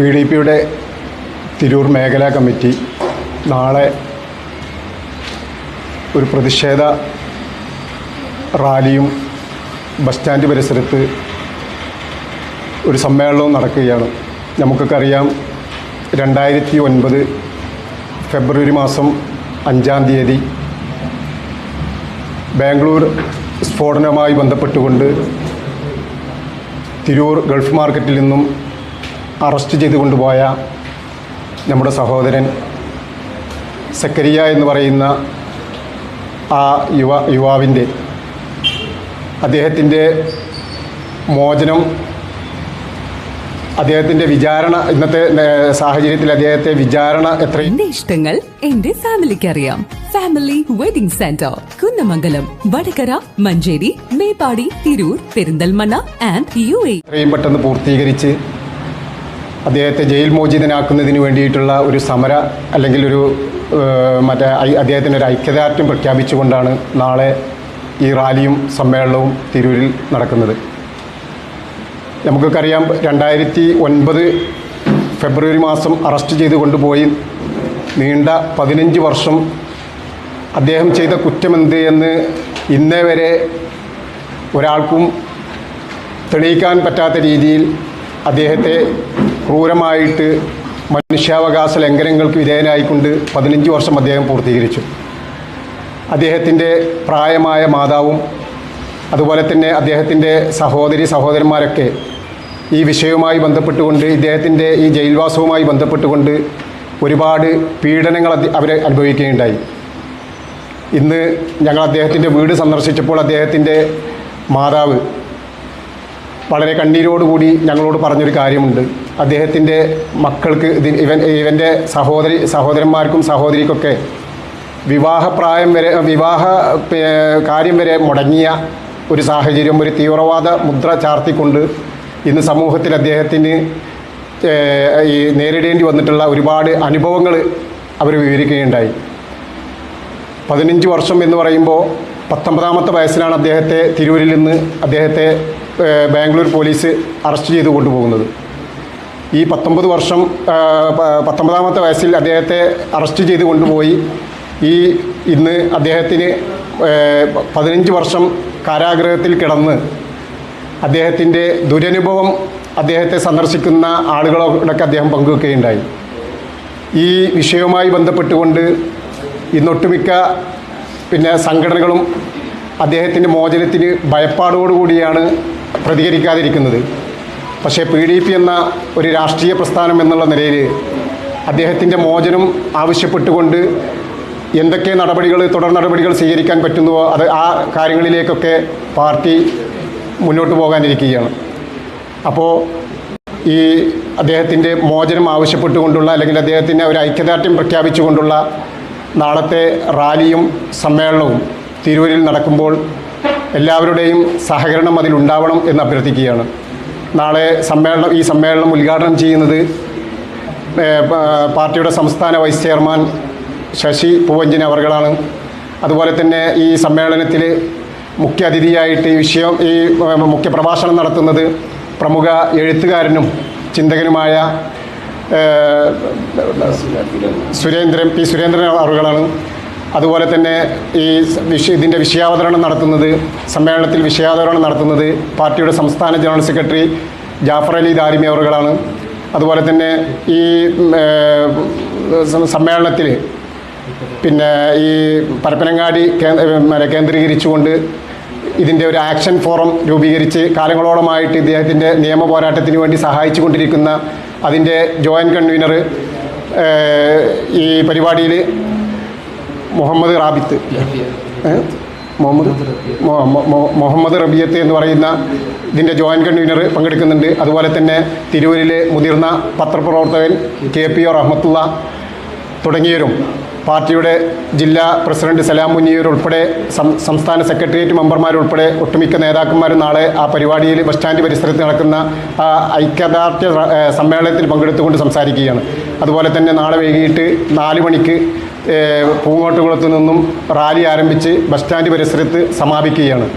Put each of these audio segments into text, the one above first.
P D പിയുടെ തിരൂർ മേഖലാ committee നാളെ ഒരു പ്രതിഷേധ റാലിയും ബസ് സ്റ്റാൻഡ് പരിസരത്ത് ഒരു സമ്മേളനവും നടക്കുകയാണ്. നമുക്കൊക്കെ അറിയാം രണ്ടായിരത്തി ഒൻപത് ഫെബ്രുവരി മാസം അഞ്ചാം തീയതി ബാംഗ്ലൂർ സ്ഫോടനവുമായി ബന്ധപ്പെട്ടുകൊണ്ട് തിരൂർ ഗൾഫ് മാർക്കറ്റിൽ നിന്നും അറസ്റ്റ് ചെയ്ത് കൊണ്ടുപോയ നമ്മുടെ സഹോദരൻ സക്കരിയ എന്ന് പറയുന്ന ആ യുവ യുവാവിന്റെ അദ്ദേഹത്തിന്റെ മോചനം അദ്ദേഹത്തിന്റെ വിചാരണ ഇന്നത്തെ സാഹചര്യത്തിൽ അദ്ദേഹത്തെ വിചാരണ എത്ര എന്റെ ഇഷ്ടങ്ങൾ എന്റെ ഫാമിലിക്ക് അറിയാം. Family wedding centre Kunnamangalam Vadakara Manjeri Meppadi Tirur Perinthalmanna and U A എത്രയും പെട്ടെന്ന് പൂർത്തീകരിച്ച് അദ്ദേഹത്തെ ജയിൽ മോചിതനാക്കുന്നതിന് വേണ്ടിയിട്ടുള്ള ഒരു സമര അല്ലെങ്കിൽ ഒരു മറ്റേ അദ്ദേഹത്തിന് ഒരു ഐക്യദാർഢ്യം പ്രഖ്യാപിച്ചുകൊണ്ടാണ് നാളെ ഈ റാലിയും സമ്മേളനവും തിരൂരിൽ നടക്കുന്നത്. നമുക്കറിയാം രണ്ടായിരത്തി ഒൻപത് ഫെബ്രുവരി മാസം അറസ്റ്റ് ചെയ്ത് കൊണ്ടുപോയി. നീണ്ട പതിനഞ്ച് വർഷം അദ്ദേഹം ചെയ്ത കുറ്റമെന്ത് എന്ന് ഇന്നേ വരെ ഒരാൾക്കും തെളിയിക്കാൻ പറ്റാത്ത രീതിയിൽ അദ്ദേഹത്തെ ക്രൂരമായിട്ട് മനുഷ്യാവകാശ ലംഘനങ്ങൾക്ക് വിധേയനായിക്കൊണ്ട് പതിനഞ്ച് വർഷം അദ്ദേഹം പൂർത്തീകരിച്ചു. അദ്ദേഹത്തിന്റെ പ്രായമായ മാതാവും അതുപോലെ തന്നെ അദ്ദേഹത്തിന്റെ സഹോദരി സഹോദരന്മാരൊക്കെ ഈ വിഷയവുമായി ബന്ധപ്പെട്ടുകൊണ്ട് ഇദ്ദേഹത്തിന്റെ ഈ ജയിൽവാസവുമായി ബന്ധപ്പെട്ടുകൊണ്ട് ഒരുപാട് പീഡനങ്ങൾ അവരെ അനുഭവിക്കുകയുണ്ടായി. ഇന്ന് ഞങ്ങൾ അദ്ദേഹത്തിന്റെ വീട് സന്ദർശിച്ചപ്പോൾ അദ്ദേഹത്തിന്റെ മാതാവ് വളരെ കണ്ണീരോടുകൂടി ഞങ്ങളോട് പറഞ്ഞൊരു കാര്യമുണ്ട്. അദ്ദേഹത്തിന്റെ മക്കൾക്ക് ഇവൻ ഇവന്റെ സഹോദരി സഹോദരന്മാർക്കും സഹോദരിക്കൊക്കെ വിവാഹപ്രായം വരെ വിവാഹ കാര്യം വരെ മുടങ്ങിയ ഒരു സാഹചര്യം ഒരു തീവ്രവാദ മുദ്ര ചാർത്തിക്കൊണ്ട് ഇന്ന് സമൂഹത്തിൽ അദ്ദേഹത്തിന് ഈ നേരിടേണ്ടി വന്നിട്ടുള്ള ഒരുപാട് അനുഭവങ്ങൾ അവർ വിവരിക്കുകയുണ്ടായി. പതിനഞ്ച് വർഷം എന്ന് പറയുമ്പോൾ പത്തൊമ്പതാമത്തെ വയസ്സിലാണ് അദ്ദേഹത്തെ തിരൂരിൽ നിന്ന് അദ്ദേഹത്തെ ബാംഗ്ലൂർ പോലീസ് അറസ്റ്റ് ചെയ്ത് കൊണ്ടുപോകുന്നത്. ഈ പത്തൊമ്പത് വർഷം പത്തൊമ്പതാമത്തെ വയസ്സിൽ അദ്ദേഹത്തെ അറസ്റ്റ് ചെയ്ത് കൊണ്ടുപോയി. ഈ ഇന്ന് അദ്ദേഹത്തിന് പതിനഞ്ച് വർഷം കാരാഗ്രഹത്തിൽ കിടന്ന് അദ്ദേഹത്തിന്റെ ദുരനുഭവം അദ്ദേഹത്തെ സന്ദർശിക്കുന്ന ആളുകളോടൊക്കെ അദ്ദേഹം പങ്കുവെക്കുകയുണ്ടായി. ഈ വിഷയവുമായി ബന്ധപ്പെട്ടുകൊണ്ട് ഇന്നൊട്ടുമിക്ക പിന്നെ സംഘടനകളും അദ്ദേഹത്തിന്റെ മോചനത്തിന് ഭയപ്പാടോടുകൂടിയാണ് പ്രതികരിക്കാതിരിക്കുന്നത്. പക്ഷേ പി ഡി പി എന്ന ഒരു രാഷ്ട്രീയ പ്രസ്ഥാനം എന്നുള്ള നിലയിൽ അദ്ദേഹത്തിന്റെ മോചനം ആവശ്യപ്പെട്ടുകൊണ്ട് എന്തൊക്കെ നടപടികൾ തുടർ നടപടികൾ സ്വീകരിക്കാൻ പറ്റുന്നുവോ അത് ആ കാര്യങ്ങളിലേക്കൊക്കെ പാർട്ടി മുന്നോട്ട് പോകാനിരിക്കുകയാണ്. അപ്പോൾ ഈ അദ്ദേഹത്തിന്റെ മോചനം ആവശ്യപ്പെട്ടുകൊണ്ടുള്ള അല്ലെങ്കിൽ അദ്ദേഹത്തിന് ഒരു ഐക്യദാർഢ്യം പ്രഖ്യാപിച്ചുകൊണ്ടുള്ള നാളത്തെ റാലിയും സമ്മേളനവും തിരൂരിൽ നടക്കുമ്പോൾ എല്ലാവരുടെയും സഹകരണം അതിലുണ്ടാവണം എന്ന് അഭ്യർത്ഥിക്കുകയാണ്. നാളെ സമ്മേളനം ഈ സമ്മേളനം ഉദ്ഘാടനം ചെയ്യുന്നത് പാർട്ടിയുടെ സംസ്ഥാന വൈസ് ചെയർമാൻ ശശി പൂവഞ്ചൻ അവർകളാണ്. അതുപോലെ തന്നെ ഈ സമ്മേളനത്തിൽ മുഖ്യ അതിഥിയായിട്ട് ഈ വിഷയം ഈ മുഖ്യ പ്രഭാഷണം നടത്തുന്നത് പ്രമുഖ എഴുത്തുകാരനും ചിന്തകനുമായ സുരേന്ദ്രൻ പി സുരേന്ദ്രൻ അവറുകളാണ് അതുപോലെ തന്നെ ഈ വിഷ ഇതിന്റെ വിഷയാവതരണം നടത്തുന്നത് സമ്മേളനത്തിൽ വിഷയാവതരണം നടത്തുന്നത് പാർട്ടിയുടെ സംസ്ഥാന ജനറൽ സെക്രട്ടറി ജാഫർ അലി ദാരിമി അവറുകളാണ്. അതുപോലെ തന്നെ ഈ സമ്മേളനത്തിൽ പിന്നെ ഈ പരപ്പനങ്ങാടി കേന്ദ്രീകരിച്ചുകൊണ്ട് ഇതിന്റെ ഒരു ആക്ഷൻ ഫോറം രൂപീകരിച്ച് കാലങ്ങളോളമായിട്ട് ഇദ്ദേഹത്തിന്റെ നിയമ പോരാട്ടത്തിന് വേണ്ടി സഹായിച്ചു കൊണ്ടിരിക്കുന്ന അതിന്റെ ജോയിന്റ് കൺവീനർ ഈ പരിപാടിയിൽ മുഹമ്മദ് റാബിത്ത്. മുഹമ്മദ്? മുഹമ്മദ് റബിയത്ത് എന്ന് പറയുന്ന ഇതിന്റെ ജോയിന്റ് കൺവീനർ പങ്കെടുക്കുന്നുണ്ട്. അതുപോലെ തന്നെ തിരൂരിലെ മുതിർന്ന പത്രപ്രവർത്തകൻ കെ പി ഒ റഹ്മത്തുള്ള തുടങ്ങിയവരും പാർട്ടിയുടെ ജില്ലാ പ്രസിഡന്റ് സലാം മുന്നിയവരുൾപ്പെടെ സംസ്ഥാന സെക്രട്ടേറിയറ്റ് മെമ്പർമാരുൾപ്പെടെ ഒട്ടുമിക്ക നേതാക്കന്മാരും നാളെ ആ പരിപാടിയിൽ ബസ് സ്റ്റാൻഡ് പരിസരത്ത് നടക്കുന്ന ആ ഐക്യദാർഢ്യ സമ്മേളനത്തിൽ പങ്കെടുത്തുകൊണ്ട് സംസാരിക്കുകയാണ്. അതുപോലെ തന്നെ നാളെ വൈകിട്ട് നാല് മണിക്ക് പൂങ്ങോട്ടുകുളത്ത് നിന്നും റാലി ആരംഭിച്ച് ബസ് സ്റ്റാൻഡ് പരിസരത്ത് സമാപിക്കുകയാണ്.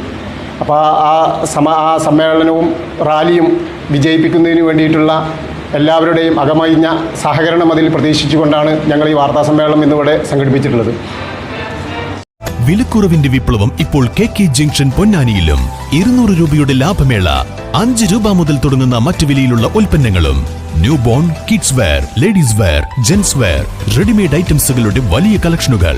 അപ്പോൾ ആ- സമ ആ സമ്മേളനവും റാലിയും വിജയിപ്പിക്കുന്നതിന് വേണ്ടിയിട്ടുള്ള എല്ലാവരുടെയും അകമഴിഞ്ഞ സഹകരണം അതിൽ പ്രതീക്ഷിച്ചുകൊണ്ടാണ് ഞങ്ങൾ ഈ വാർത്താ സമ്മേളനം ഇന്നിവിടെ സംഘടിപ്പിച്ചിട്ടുള്ളത്. വിലക്കുറവിന്റെ വിപ്ലവം ഇപ്പോൾ കെ കെ ജംഗ്ഷൻ പൊന്നാനിയിലും. ഇരുന്നൂറ് രൂപയുടെ ലാഭമേള അഞ്ച് രൂപ മുതൽ തുടങ്ങുന്ന മറ്റു വിലയിലുള്ള ഉൽപ്പന്നങ്ങളും new born kids wear ladies wear gents wear readymade ഐറ്റംസുകളുടെ വലിയ കളക്ഷനുകൾ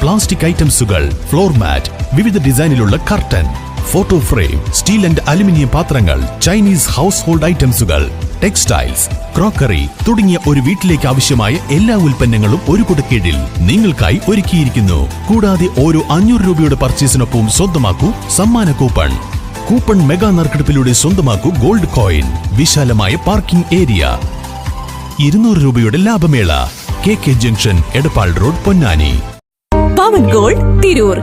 പ്ലാസ്റ്റിക് ഐറ്റംസുകൾ ഫ്ലോർ മാറ്റ് വിവിധ ഡിസൈനിലുള്ള curtain photo frame steel and aluminium പാത്രങ്ങൾ ചൈനീസ് ഹൗസ് ഹോൾഡ് ഐറ്റംസുകൾ ടെക്സ്റ്റൈൽസ് ക്രോക്കറി തുടങ്ങിയ ഒരു വീട്ടിലേക്ക് ആവശ്യമായ എല്ലാ ഉൽപ്പന്നങ്ങളും ഒരു കുടക്കീഴിൽ നിങ്ങൾക്കായി ഒരുക്കിയിരിക്കുന്നു. കൂടാതെ ഓരോ അഞ്ഞൂറ് രൂപയുടെ പർച്ചേസിനൊപ്പവും സ്വന്തമാക്കൂ സമ്മാന കൂപ്പൺ കൂപ്പൺ മെഗാ നറുക്കെടുപ്പിലൂടെ സ്വന്തമാക്കൂ ഗോൾഡ് കോയിൻ. വിശാലമായ പാർക്കിംഗ് ഏരിയ. ഇരുന്നൂറ് രൂപയുടെ ലാഭമേള. K K junction Edappal road Ponnani. Pavan gold Tirur.